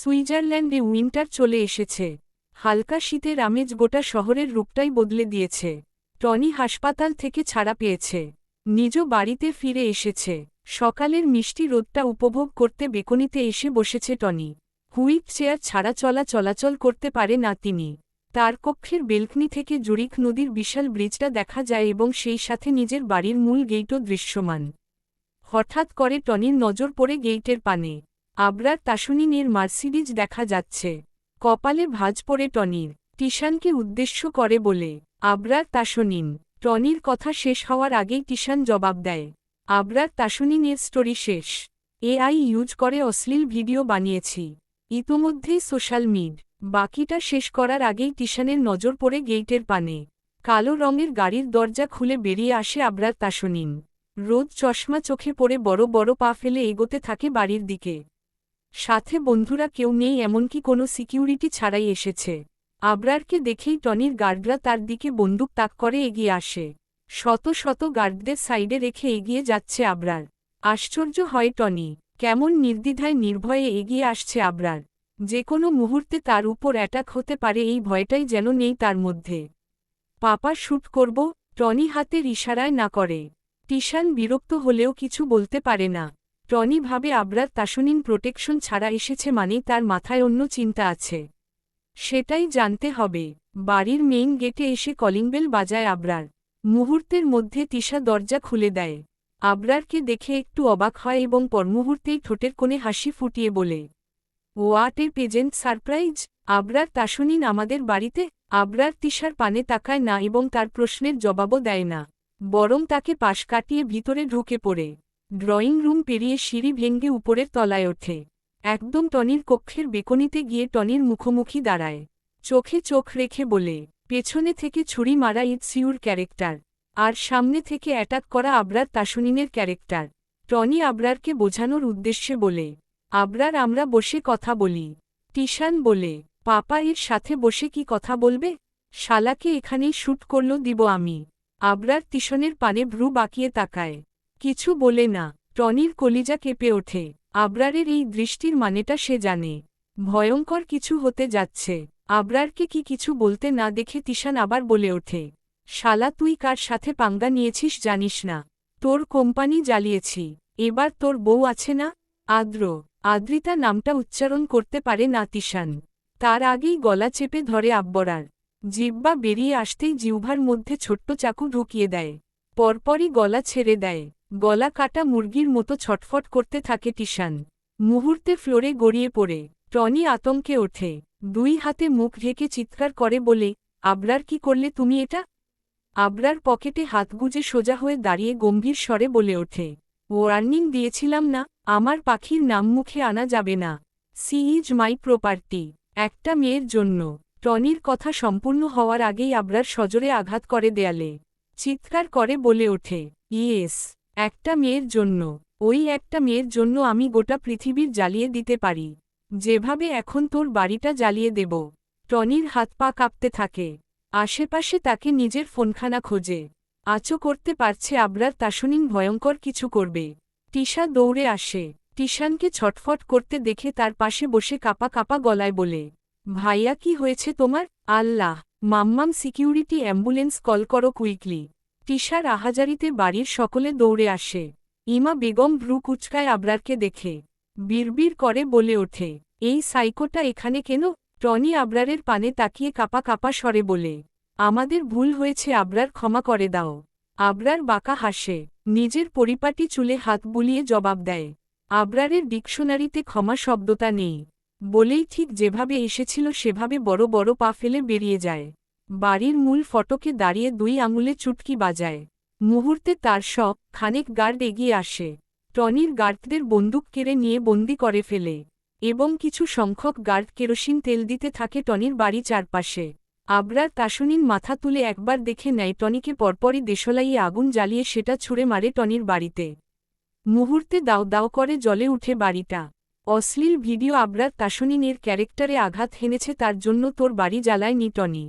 সুইজারল্যান্ডে উইন্টার চলে এসেছে। হালকা শীতের আমেজ গোটা শহরের রূপটাই বদলে দিয়েছে। টনি হাসপাতাল থেকে ছাড়া পেয়েছে। নিজ বাড়িতে ফিরে এসেছে। সকালের মিষ্টি রোদটা উপভোগ করতে বেকনিতে এসে বসেছে টনি। হুইপ চেয়ার ছাড়া চলা চলাচল করতে পারে না তিনি। তার কক্ষের বেলকনি থেকে জুরিক নদীর বিশাল ব্রিজটা দেখা যায় এবং সেই সাথে নিজের বাড়ির মূল গেইটও দৃশ্যমান। হঠাৎ করে টনির নজর পড়ে গেইটের পানে। আবরার তাসুনিনের মার্সিডিজ দেখা যাচ্ছে। কপালে ভাজ পড়ে টনির। টিশানকে উদ্দেশ্য করে বলে, আবরার তাসনিন টনির কথা শেষ হওয়ার আগেই টিশান জবাব দেয়। আবরার তাসনিনের স্টোরি শেষ। এআই ইউজ করে অশ্লীল ভিডিও বানিয়েছি। ইতোমধ্যেই সোশ্যাল মিড। বাকিটা শেষ করার আগেই টিশানের নজর পড়ে গেইটের পানে। কালো রঙের গাড়ির দরজা খুলে বেরিয়ে আসে আবরার তাসনিন রোদ চশমা চোখে পড়ে বড় বড় পা ফেলে এগোতে থাকে বাড়ির দিকে। সাথে বন্ধুরা কেউ নেই এমনকি কোনো সিকিউরিটি ছাড়াই এসেছে। আবরারকে দেখেই টনির গার্ডরা তার দিকে বন্দুক তাক করে এগিয়ে আসে। শত শত গার্ডদের সাইডে রেখে এগিয়ে যাচ্ছে আবরার। আশ্চর্য হয় টনি, কেমন নির্দ্বিধায় নির্ভয়ে এগিয়ে আসছে আবরার। যে কোনো মুহূর্তে তার উপর অ্যাটাক হতে পারে এই ভয়টাই যেন নেই তার মধ্যে। পাপা শ্যুট করব, টনি হাতের ইশারায় না করে। টিশান বিরক্ত হলেও কিছু বলতে পারে না। টনি ভাবে, আবরার তাসনিন প্রোটেকশন ছাড়া এসেছে মানেই তার মাথায় অন্য চিন্তা আছে। সেটাই জানতে হবে। বাড়ির মেইন গেটে এসে কলিংবেল বাজায় আবরার। মুহূর্তের মধ্যে তিশা দরজা খুলে দেয়। আবরারকে দেখে একটু অবাক হয় এবং পরমুহূর্তেই ঠোঁটের কোণে হাসি ফুটিয়ে বলে what a pleasant surprise Abrar Tasnin আমাদের বাড়িতে? আবরার তিশার পানে তাকায় না এবং তার প্রশ্নের জবাবও দেয় না। বরং তাকে পাশ কাটিয়ে ভিতরে ঢুকে পড়ে। ড্রয়িং রুম পেরিয়ে সিঁড়ি ভেঙ্গে উপরের তলায় ওঠে। একদম টনির কক্ষের বেকনিতে গিয়ে টনির মুখোমুখি দাঁড়ায়। চোখে চোখ রেখে বলে, পেছনে থেকে ছুরি মারা ইটসিউর ক্যারেক্টার। আর সামনে থেকে অ্যাটাক করা আবরার তাসুনিনের ক্যারেক্টার। টনি আবরারকে বোঝানোর উদ্দেশ্যে বলে, আবরার, আমরা বসে কথা বলি। টিশান বলে, পাপা এর সাথে বসে কি কথা বলবে? শালাকে এখানেই শ্যুট করল দিব আমি। আবরার টিশনের পানে ভ্রু বাকিয়ে তাকায়। কিছু বলে না। টনির কলিজা কেঁপে ওঠে। আবরারের এই দৃষ্টির মানেটা সে জানে। ভয়ঙ্কর কিছু হতে যাচ্ছে। আবরারকে কি কিছু বলতে না দেখে তিশান আবার বলে ওঠে। শালা, তুই কার সাথে পাঙ্গা নিয়েছিস জানিস না। তোর কোম্পানি জ্বালিয়েছি। এবার তোর বউ আছে না? আদ্র। আদ্রিতা নামটা উচ্চারণ করতে পারে না তিশান। তার আগেই গলা চেপে ধরে আব্বরার। জিব্বা বেরিয়ে আসতেই জিউভার মধ্যে ছোট্ট চাকু ঢুকিয়ে দেয়। পরপরই গলা ছেড়ে দেয়। গলা কাটা মুরগির মতো ছটফট করতে থাকে টিশান। মুহূর্তে ফ্লোরে গড়িয়ে পড়ে। টনি আতঙ্কে ওঠে। দুই হাতে মুখ ঢেকে চিৎকার করে বলে, আবরার কি করলে তুমি এটা? আবরার পকেটে হাত গুজে সোজা হয়ে দাঁড়িয়ে গম্ভীর স্বরে বলে ওঠে ওয়ার্নিং দিয়েছিলাম না, আমার পাখির নাম মুখে আনা যাবে না। সি ইজ মাই প্রপার্টি, একটা মেয়ের জন্য। টনির কথা সম্পূর্ণ হওয়ার আগেই আবরার সজোরে আঘাত করে দেয়ালে। চিৎকার করে বলে ওঠে, ইয়েস। একটা মেয়ের জন্য, ওই একটা মেয়ের জন্য আমি গোটা পৃথিবীর জ্বালিয়ে দিতে পারি। যেভাবে এখন তোর বাড়িটা জ্বালিয়ে দেব। টনির হাত পা কাঁপতে থাকে। আশেপাশে তাকে নিজের ফোনখানা খোঁজে। আচো করতে পারছে আবরার তাসনিন ভয়ঙ্কর কিছু করবে। টিশা দৌড়ে আসে। টিশানকে ছটফট করতে দেখে তার পাশে বসে কাপা কাপা গলায় বলে, ভাইয়া, কি হয়েছে তোমার? আল্লাহ, মাম্মাম সিকিউরিটি অ্যাম্বুলেন্স কল করো কুইকলি। টিশার আহাজারিতে বাড়ির সকলে দৌড়ে আসে। ইমা বেগম ভ্রু কুচকায় আবরারকে দেখে। বিড়বিড় করে বলে ওঠে, এই সাইকোটা এখানে কেন? টনি আবরারের পানে তাকিয়ে কাপা কাপা সরে বলে, আমাদের ভুল হয়েছে, আবরার ক্ষমা করে দাও। আবরার বাঁকা হাসে, নিজের পরিপাটি চুলে হাত বুলিয়ে জবাব দেয়, আবরারের ডিকশনারিতে ক্ষমা শব্দটা নেই। বলেই ঠিক যেভাবে এসেছিল, সেভাবে বড় বড় পা ফেলে বেরিয়ে যায়। বাড়ির মূল ফটকে দাঁড়িয়ে দুই আঙুলে চুটকি বাজায়। মুহূর্তে তার সব খানেক গার্ড এগিয়ে আসে। টনির গার্ডদের বন্দুক কেড়ে নিয়ে বন্দি করে ফেলে এবং কিছু সংখ্যক গার্ড কেরোসিন তেল দিতে থাকে টনির বাড়ি চারপাশে। আবরার তাসনিন মাথা তুলে একবার দেখে নেয় টনিকে পরপরই দেশলাইয়ে আগুন জ্বালিয়ে সেটা ছুঁড়ে মারে টনির বাড়িতে। মুহূর্তে দাও দাও করে জলে উঠে বাড়িটা। অশ্লীল ভিডিও আবরার তাসনিনের ক্যারেক্টারে আঘাত হেনেছে তার জন্য তোর বাড়ি জ্বালায়নি টনি।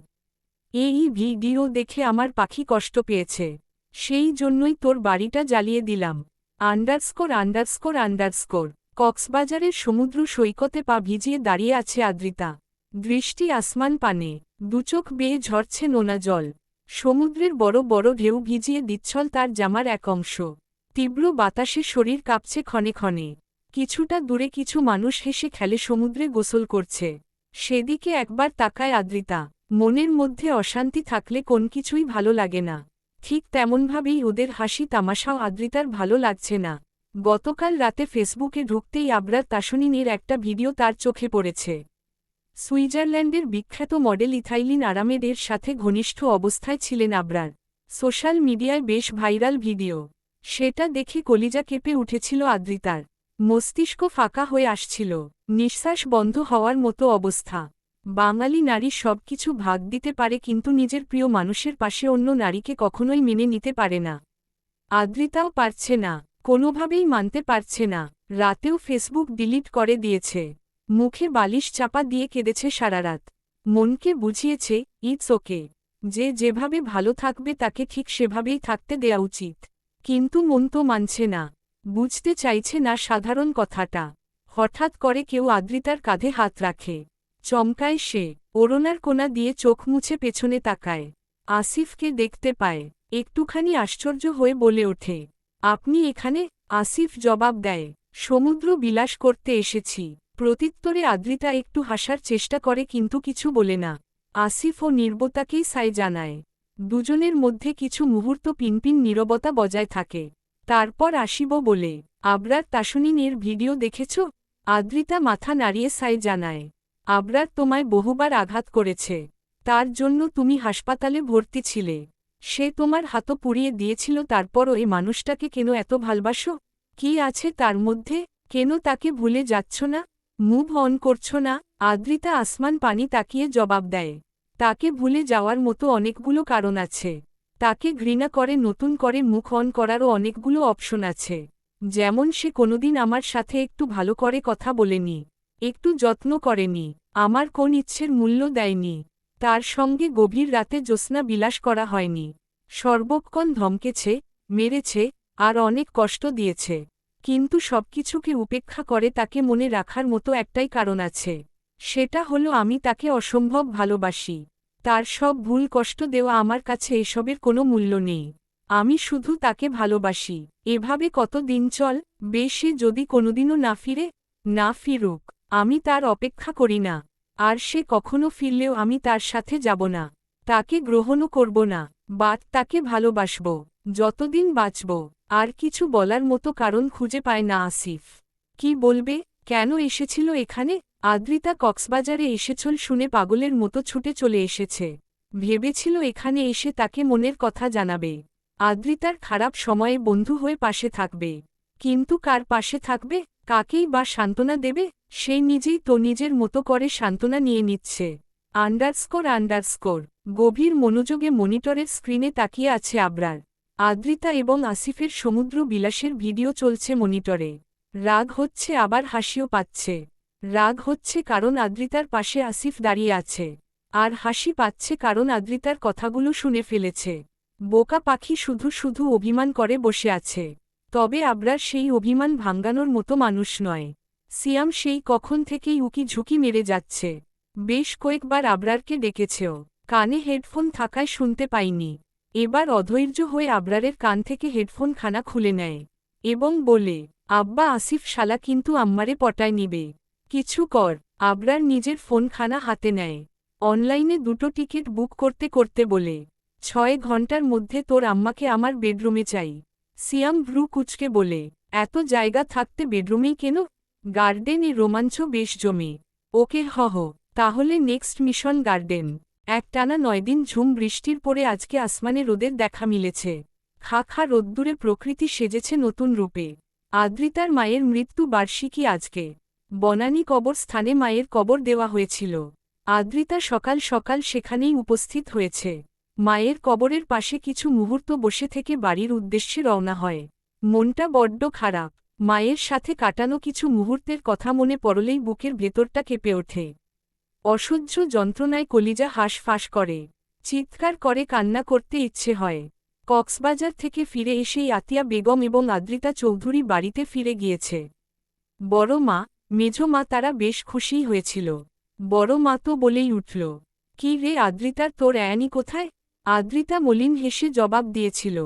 এই ভিডিও দেখে আমার পাখি কষ্ট পেয়েছে। সেই জন্যই তোর বাড়িটা জ্বালিয়ে দিলাম। Underscore underscore underscore. কক্সবাজারের সমুদ্র সৈকতে পা ভিজিয়ে দাঁড়িয়ে আছে আদ্রিতা। দৃষ্টি আসমান পানে। দুচোখ বেয়ে ঝরছে নোনা জল। সমুদ্রের বড় বড় ঢেউ ভিজিয়ে দিচ্ছল তার জামার এক অংশ। তীব্র বাতাসে শরীর কাঁপছে ক্ষণে ক্ষণে। কিছুটা দূরে কিছু মানুষ হেসে খেলে সমুদ্রে গোসল করছে। সেদিকে একবার তাকায় আদ্রিতা। মনের মধ্যে অশান্তি থাকলে কোন কিছুই ভালো লাগে না। ঠিক তেমনভাবেই ওদের হাসি তামাশাও আদ্রিতার ভালো লাগছে না। গতকাল রাতে ফেসবুকে ঢুকতেই আবরার তাসনিনের একটা ভিডিও তার চোখে পড়েছে। সুইজারল্যান্ডের বিখ্যাত মডেল ইথাইলিন আরামেদের সাথে ঘনিষ্ঠ অবস্থায় ছিলেন আবরার। সোশ্যাল মিডিয়ায় বেশ ভাইরাল ভিডিও। সেটা দেখে কলিজা কেঁপে উঠেছিল আদ্রিতার। মস্তিষ্ক ফাঁকা হয়ে আসছিল। নিঃশ্বাস বন্ধ হওয়ার মতো অবস্থা। বাঙালি নারী সবকিছু ভাগ দিতে পারে কিন্তু নিজের প্রিয় মানুষের পাশে অন্য নারীকে কখনোই মেনে নিতে পারে না। আদ্রিতাও পারছে না, কোনোভাবেই মানতে পারছে না, রাতেও ফেসবুক ডিলিট করে দিয়েছে। মুখে বালিশ চাপা দিয়ে কেঁদেছে সারারাত মনকে বুঝিয়েছে, ইটস ওকে। যে যেভাবে ভালো থাকবে তাকে ঠিক সেভাবেই থাকতে দেয়া উচিত। কিন্তু মন তো মানছে না। বুঝতে চাইছে না সাধারণ কথাটা। হঠাৎ করে কেউ আদ্রিতার কাঁধে হাত রাখে। চমকায় সে, ওরনার কোনা দিয়ে চোখ মুছে পেছনে তাকায়। আসিফকে দেখতে পায়, একটুখানি আশ্চর্য হয়ে বলে ওঠে, আপনি এখানে? আসিফ জবাব দেয়, সমুদ্র বিলাস করতে এসেছি। প্রত্যুত্তরে আদ্রিতা একটু হাসার চেষ্টা করে কিন্তু কিছু বলে না। আসিফ ও নির্বতাকেই সাই জানায়, দুজনের মধ্যে কিছু মুহূর্ত পিনপিন নীরবতা বজায় থাকে। তারপর আসিব বলে, আবরার তাসনিনের ভিডিও দেখেছ? আদ্রিতা মাথা নাড়িয়ে সাই জানায় আবরার তোমায় বহুবার আঘাত করেছে। তার জন্য তুমি হাসপাতালে ভর্তি ছিলে। সে তোমার হাত পুড়িয়ে দিয়েছিল, তারপরও এই মানুষটাকে কেন এত ভালবাসো? কি আছে তার মধ্যে? কেন তাকে ভুলে যাচ্ছ না? মুভ অন করছ না? আদ্রিতা আসমান পানি তাকিয়ে জবাব দেয়। তাকে ভুলে যাওয়ার মতো অনেকগুলো কারণ আছে। তাকে ঘৃণা করে, নতুন করে মুখ অন করারও অনেকগুলো অপশন আছে। যেমন সে কোনোদিন আমার সাথে একটু ভালো করে কথা বলেনি। একটু যত্ন করেনি, আমার কোন ইচ্ছের মূল্য দেয়নি, তার সঙ্গে গভীর রাতে জ্যোৎস্না বিলাস করা হয়নি, সর্বক্ষণ ধমকেছে, মেরেছে, আর অনেক কষ্ট দিয়েছে, কিন্তু সবকিছুকে উপেক্ষা করে তাকে মনে রাখার মতো একটাই কারণ আছে, সেটা হলো আমি তাকে অসম্ভব ভালোবাসি, তার সব ভুল কষ্ট দেওয়া আমার কাছে এসবের কোনো মূল্য নেই, আমি শুধু তাকে ভালোবাসি, এভাবে কত দিন চল বেশি যদি কোনোদিনও না ফিরে, না ফিরুক। আমি তার অপেক্ষা করি না, আর সে কখনো ফিরলেও আমি তার সাথে যাব না, তাকে গ্রহণও করব না বাট তাকে ভালোবাসব, যতদিন বাঁচব, আর কিছু বলার মতো কারণ খুঁজে পায় না আসিফ। কি বলবে, কেন এসেছিল এখানে? আদ্রিতা কক্সবাজারে এসেছল শুনে পাগলের মতো ছুটে চলে এসেছে। ভেবেছিল এখানে এসে তাকে মনের কথা জানাবে। আদ্রিতার খারাপ সময়ে বন্ধু হয়ে পাশে থাকবে। কিন্তু কার পাশে থাকবে? কাকেই বা সান্ত্বনা দেবে সেই নিজেই তো নিজের মতো করে সান্ত্বনা নিয়ে নিচ্ছে। Underscore underscore. গভীর মনোযোগে মনিটরের স্ক্রিনে তাকিয়ে আছে আবরার। আদ্রিতা এবং আসিফের সমুদ্র বিলাসের ভিডিও চলছে মনিটরে। রাগ হচ্ছে, আবার হাসিও পাচ্ছে। রাগ হচ্ছে কারণ আদ্রিতার পাশে আসিফ দাঁড়িয়ে আছে। আর হাসি পাচ্ছে কারণ আদ্রিতার কথাগুলো শুনে ফেলেছে। বোকা পাখি শুধু শুধু অভিমান করে বসে আছে। তবে আবরার সেই অভিমান ভাঙ্গানোর মতো মানুষ নয়। সিয়াম সেই কখন থেকেই উকি ঝুঁকি মেরে যাচ্ছে। বেশ কয়েকবার আবরারকে ডেকেছেও। কানে হেডফোন থাকায় শুনতে পাইনি। এবার অধৈর্য হয়ে আবরারের কান থেকে হেডফোন খানা খুলে নেয় এবং বলে, আব্বা আসিফ শালা কিন্তু আম্মারে পটায় নিবে। কিছু কর। আবরার নিজের ফোনখানা হাতে নেয়। অনলাইনে দুটো টিকিট বুক করতে করতে বলে, ছয় ঘণ্টার মধ্যে তোর আম্মাকে আমার বেডরুমে চাই। সিয়াম ভ্রু কুচকে বলে, এত জায়গা থাকতে বেডরুমেই কেন? গার্ডেন রোমাঞ্চ বেশ জমে। ওকে হহ তাহলে নেক্সট মিশন গার্ডেন। একটানা নয় দিন ঝুম বৃষ্টির পরে আজকে আসমানে রোদের দেখা মিলেছে। খা খা রোদ্দুরে প্রকৃতি সেজেছে নতুন রূপে। আদ্রিতার মায়ের মৃত্যু বার্ষিকী আজকে। বনানী কবর স্থানে মায়ের কবর দেওয়া হয়েছিল। আদ্রিতা সকাল সকাল সেখানেই উপস্থিত হয়েছে। মায়ের কবরের পাশে কিছু মুহূর্ত বসে থেকে বাড়ির উদ্দেশ্যে রওনা হয়। মনটা বড্ড খারাপ। মায়ের সাথে কাটানো কিছু মুহূর্তের কথা মনে পড়লেই বুকের ভেতরটা কেঁপে ওঠে। অসহ্য যন্ত্রণায় কলিজা হাঁস ফাঁস করে। চিৎকার করে কান্না করতে ইচ্ছে হয়। কক্সবাজার থেকে ফিরে এসেই আতিয়া বেগম এবং আদ্রিতা চৌধুরী বাড়িতে ফিরে গিয়েছে। বড় মা মেঝ মা তারা বেশ খুশি হয়েছিল। বড় মা তো বলেই উঠল, কি রে আদ্রিতার তোর অ্যানি কোথায়? আদ্রিতা মলিন হেসে জবাব দিয়েছিল,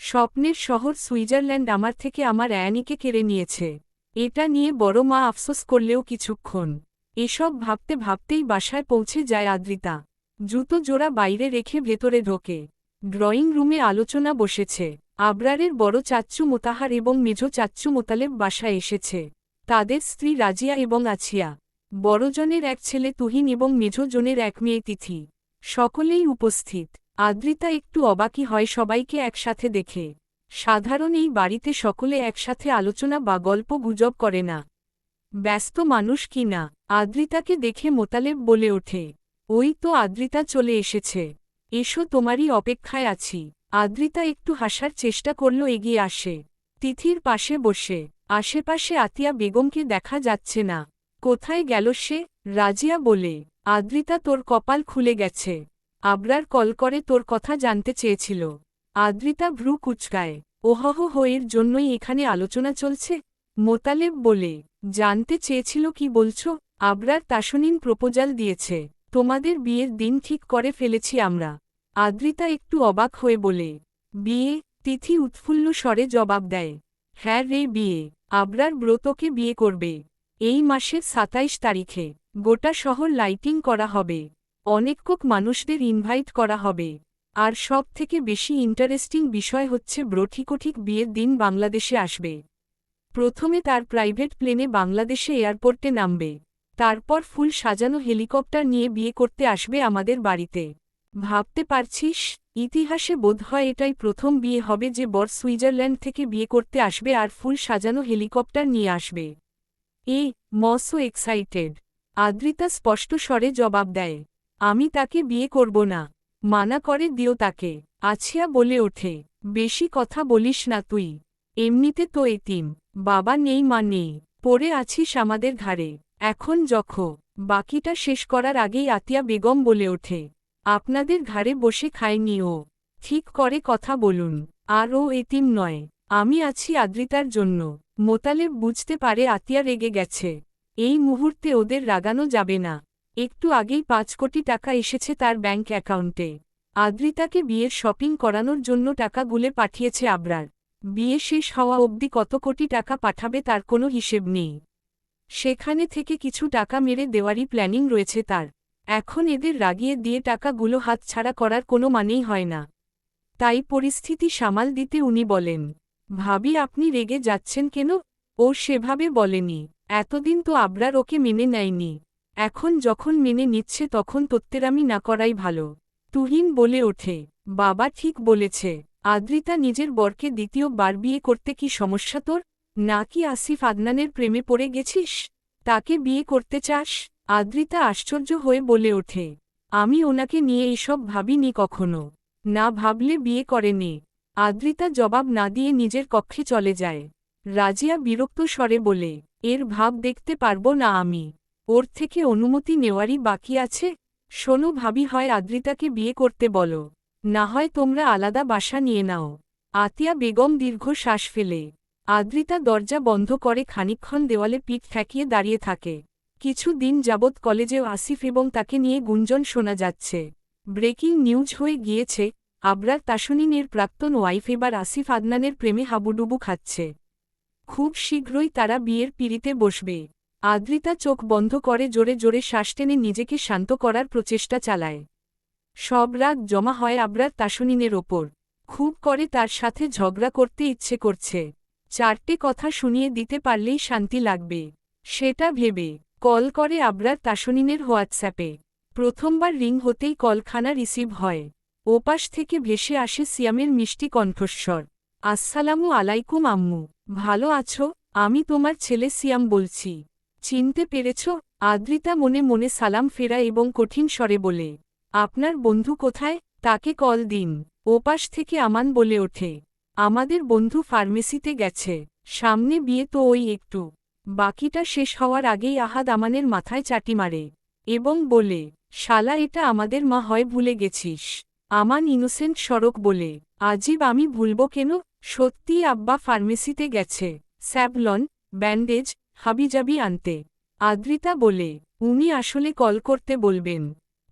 স্বপ্নের শহর সুইজারল্যান্ড আমার থেকে আমার অ্যানিকে কেড়ে নিয়েছে। এটা নিয়ে বড় মা আফসোস করলেও কিছুক্ষণ। এসব ভাবতে ভাবতেই বাসায় পৌঁছে যায় আদ্রিতা। জুতো জোড়া বাইরে রেখে ভেতরে ঢোকে। ড্রয়িং রুমে আলোচনা বসেছে। আবরারের বড় চাচ্চু মোতাহার এবং মেঝো চাচ্চু মোতালেব বাসায় এসেছে। তাদের স্ত্রী রাজিয়া এবং আছিয়া। বড়জনের এক ছেলে তুহিন এবং মেঝোজনের এক মেয়ে তিথি। সকলেই উপস্থিত। আদ্রিতা একটু অবাকি হয় সবাইকে একসাথে দেখে। সাধারণ এই বাড়িতে সকলে একসাথে আলোচনা বা গল্প গুজব করে না। ব্যস্ত মানুষ কি না? আদ্রিতাকে দেখে মোতালেব বলে ওঠে। ওই তো আদ্রিতা চলে এসেছে। এসো তোমারই অপেক্ষায় আছি। আদ্রিতা একটু হাসার চেষ্টা করল এগিয়ে আসে। তিথির পাশে বসে। আশেপাশে আতিয়া বেগমকে দেখা যাচ্ছে না। কোথায় গেল সে? রাজিয়া বলে, আদ্রিতা তোর কপাল খুলে গেছে। আবরার কল করে তোর কথা জানতে চেয়েছিল। আদ্রিতা ভ্রু কুচকায়, ওহহ হয়ের জন্যই এখানে আলোচনা চলছে? মোতালেব বলে, জানতে চেয়েছিল কি বলছ? আবরার তাসনিন প্রপোজাল দিয়েছে, তোমাদের বিয়ের দিন ঠিক করে ফেলেছি আমরা। আদ্রিতা একটু অবাক হয়ে বলে, বিয়ে? তিথি উৎফুল্ল স্বরে জবাব দেয় হ্যাঁ রে বিয়ে, আবরার ব্রতকে বিয়ে করবে। এই মাসের সাতাইশ তারিখে, গোটা শহর লাইটিং করা হবে। অনেকক মানুষদের ইনভাইট করা হবে। আর সব থেকে বেশি ইন্টারেস্টিং বিষয় হচ্ছে ব্রঠিকঠিক বিয়ের দিন বাংলাদেশে আসবে। প্রথমে তার প্রাইভেট প্লেনে বাংলাদেশে এয়ারপোর্টে নামবে। তারপর ফুল সাজানো হেলিকপ্টার নিয়ে বিয়ে করতে আসবে আমাদের বাড়িতে। ভাবতে পারছিস, ইতিহাসে বোধহয় এটাই প্রথম বিয়ে হবে যে বর সুইজারল্যান্ড থেকে বিয়ে করতে আসবে আর ফুল সাজানো হেলিকপ্টার নিয়ে আসবে। এ, মসো এক্সাইটেড আদ্রিতা স্পষ্ট স্বরে জবাব দেয়। আমি তাকে বিয়ে করব না। মানা করে দিও তাকে। আছিয়া বলে ওঠে, বেশি কথা বলিস না তুই। এমনিতে তো এতিম। বাবা নেই, মা নেই। পড়ে আছিস আমাদের ঘাড়ে। এখন যখ বাকিটা শেষ করার আগেই আতিয়া বেগম বলে ওঠে, আপনাদের ঘাড়ে বসে খায়নি ও। ঠিক করে কথা বলুন। আর ও এতিম নয়। আমি আছি আদ্রিতার জন্য। মোতালেব বুঝতে পারে আতিয়া রেগে গেছে। এই মুহূর্তে ওদের রাগানো যাবে না। একটু আগেই পাঁচ কোটি টাকা এসেছে তার ব্যাংক অ্যাকাউন্টে। আদ্রিতাকে বিয়ের শপিং করানোর জন্য টাকা গুলে পাঠিয়েছে আবরার। বিয়ে শেষ হওয়া অবধি কত কোটি টাকা পাঠাবে তার কোনো হিসেব নেই। সেখানে থেকে কিছু টাকা মেরে দেওয়ারই প্ল্যানিং রয়েছে তার। এখন এদের রাগিয়ে দিয়ে টাকাগুলো হাতছাড়া করার কোনো মানেই হয় না। তাই পরিস্থিতি সামাল দিতে উনি বলেন, ভাবি, আপনি রেগে যাচ্ছেন কেন? ও সেভাবে বলেনি। এতদিন তো আবরার ওকে মেনে নেয়নি। এখন যখন মেনে নিচ্ছে তখন তত্ত্বেরামি না করাই ভালো। তুহিন বলে ওঠে, বাবা ঠিক বলেছে, আদ্রিতা নিজের বরকে দ্বিতীয় বার বিয়ে করতে কি সমস্যা তোর? নাকি আসিফ আদনানের প্রেমে পড়ে গেছিস? তাকে বিয়ে করতে চাস? আদ্রিতা আশ্চর্য হয়ে বলে ওঠে, আমি ওনাকে নিয়ে এসব ভাবিনি কখনো। না ভাবলে বিয়ে করেনি আদ্রিতা জবাব না দিয়ে নিজের কক্ষে চলে যায়। রাজিয়া বিরক্ত স্বরে বলে, এর ভাব দেখতে পারব না আমি। ওর থেকে অনুমতি নেওয়ারই বাকি আছে। শোনো ভাবি হয় আদ্রিতাকে বিয়ে করতে বলো। না হয় তোমরা আলাদা বাসা নিয়ে নাও। আতিয়া বেগম দীর্ঘ শ্বাস ফেলে। আদ্রিতা দরজা বন্ধ করে খানিক্ষণ দেওয়ালে পিঠ ঠেকিয়ে দাঁড়িয়ে থাকে। কিছু দিন যাবৎ কলেজেও আসিফ এবং তাকে নিয়ে গুঞ্জন শোনা যাচ্ছে। ব্রেকিং নিউজ হয়ে গিয়েছে, আবরার তাসনিনের প্রাক্তন ওয়াইফ এবার আসিফ আদনানের প্রেমে হাবুডুবু খাচ্ছে। খুব শীঘ্রই তারা বিয়ের পিড়িতে বসবে। আদ্রিতা চোখ বন্ধ করে জোরে জোরে শ্বাস টেনে নিজেকে শান্ত করার প্রচেষ্টা চালায়। সব রাগ জমা হয় আবরার তাসনিনের ওপর। খুব করে তার সাথে ঝগড়া করতে ইচ্ছে করছে। চারটে কথা শুনিয়ে দিতে পারলেই শান্তি লাগবে। সেটা ভেবে কল করে আবরার তাসনিনের হোয়াটসঅ্যাপে। প্রথমবার রিং হতেই কলখানা রিসিভ হয়। ওপাশ থেকে ভেসে আসে সিয়ামের মিষ্টি কণ্ঠস্বর। আসসালামু আলাইকুম আম্মু। ভালো আছো? আমি তোমার ছেলে সিয়াম বলছি। চিনতে পেরেছ, আদ্রিতা মনে মনে সালাম ফেরা এবং কঠিন স্বরে বলে, আপনার বন্ধু কোথায়? তাকে কল দিন ওপাশ থেকে আমান বলে ওঠে, আমাদের বন্ধু ফার্মেসিতে গেছে, সামনে বিয়ে তো ওই একটু, বাকিটা শেষ হওয়ার আগেই আহাদ আমানের মাথায় চাটি মারে, এবং বলে, শালা এটা আমাদের মা হয় ভুলে গেছিস, আমান ইনোসেন্ট সড়ক বলে আজীব আমি ভুলব কেন? সত্যি আব্বা ফার্মেসিতে গেছে, স্যাবলন, ব্যান্ডেজ হাবিজাবি আনতে। আদ্রিতা বলে, উনি আসলে কল করতে বলবেন।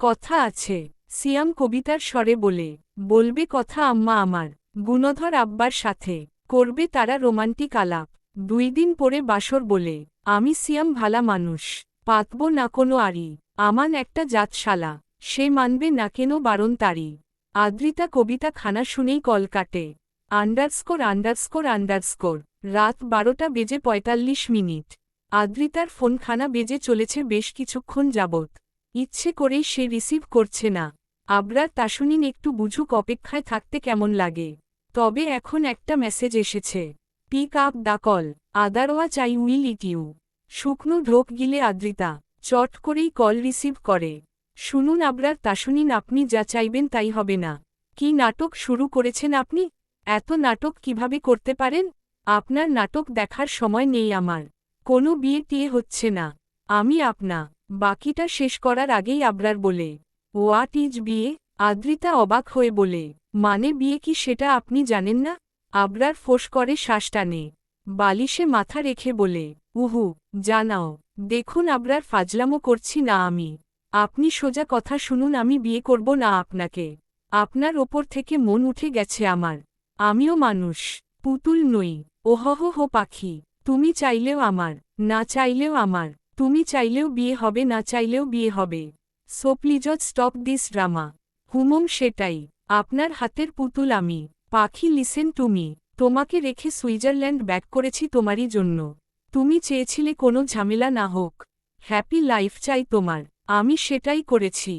কথা আছে। সিয়াম কবিতার স্বরে বলে, বলবে কথা আম্মা আমার, গুণধর আব্বার সাথে, করবে তারা রোমান্টিক আলাপ। দুই দিন পরে বাসর বলে, আমি সিয়াম ভালা মানুষ, পাতব না কোনো আরি আমান একটা জাতশালা, সে মানবে না কেন বারণ তারি? আদ্রিতা কবিতা খানা শুনেই কল কাটে। Underscore underscore underscore. রাত বারোটা বেজে পঁয়তাল্লিশ মিনিট। আদ্রিতার ফোনখানা বেজে চলেছে বেশ কিছুক্ষণ যাবৎ। ইচ্ছে করেই সে রিসিভ করছে না। আবরার তাসুনিন একটু বুঝুক অপেক্ষায় থাকতে কেমন লাগে। তবে এখন একটা মেসেজ এসেছে। Pick up the call. Otherwise I will eat you. শুকনো ঢোক গিলে আদ্রিতা। চট করেই কল রিসিভ করে। শুনুন আবরার, তাসুনিন, আপনি যা চাইবেন তাই হবে না। কি নাটক শুরু করেছেন আপনি? এত নাটক কীভাবে করতে পারেন? আপনার নাটক দেখার সময় নেই আমার। কোনো বিয়ে টিয়ে হচ্ছে না। আমি আপনা। বাকিটা শেষ করার আগেই আবরার বলে। হোয়াট ইজ বিয়ে? আদ্রিতা অবাক হয়ে বলে। মানে বিয়ে কি সেটা আপনি জানেন না? আবরার ফোঁস করে শ্বাস টানে। বালিশে মাথা রেখে বলে। উহু, জানাও। দেখুন আবরার ফাজলামো করছি না আমি। আপনি সোজা কথা শুনুন, আমি বিয়ে করব না আপনাকে। আপনার ওপর থেকে মন উঠে গেছে আমার। আমিও মানুষ, পুতুল নই, ওহহ হো পাখি, তুমি চাইলেও আমার, না চাইলেও আমার, তুমি চাইলেও বিয়ে হবে, না চাইলেও বিয়ে হবে। So please stop this drama hmm সেটাই, আপনার হাতের পুতুল আমি, পাখি লিসেন তুমি তোমাকে রেখে সুইজারল্যান্ড ব্যাক করেছি তোমারই জন্য। তুমি চেয়েছিলে কোনো ঝামেলা না হোক হ্যাপি লাইফ চাই তোমার, আমি সেটাই করেছি।